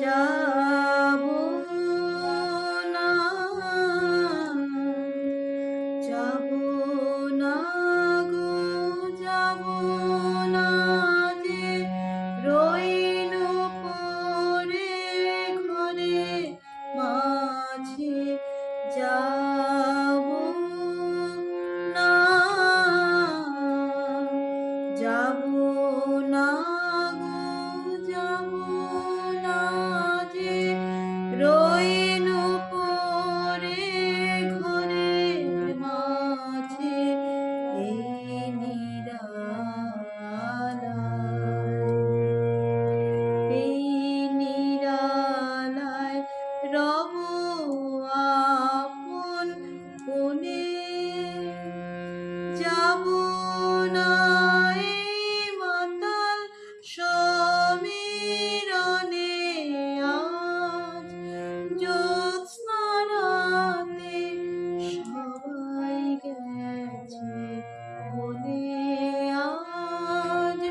जा মনে আজ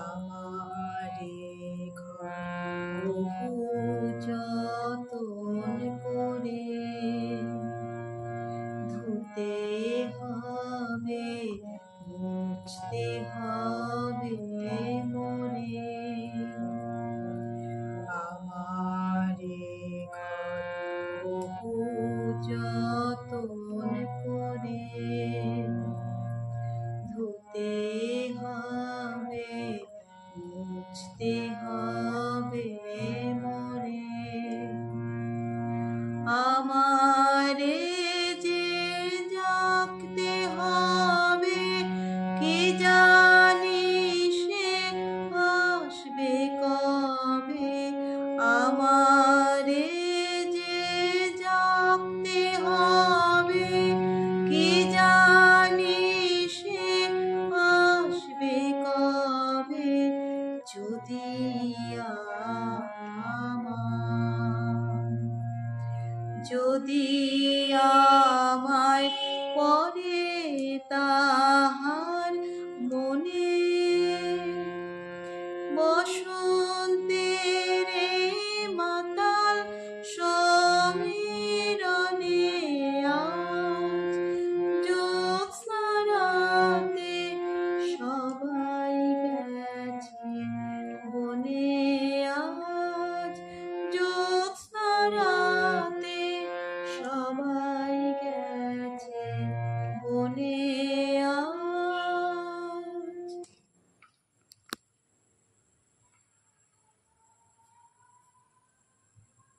আমারে যতন করে হবে মুছতে হবে। যদি আমায় পরে তাহার মনে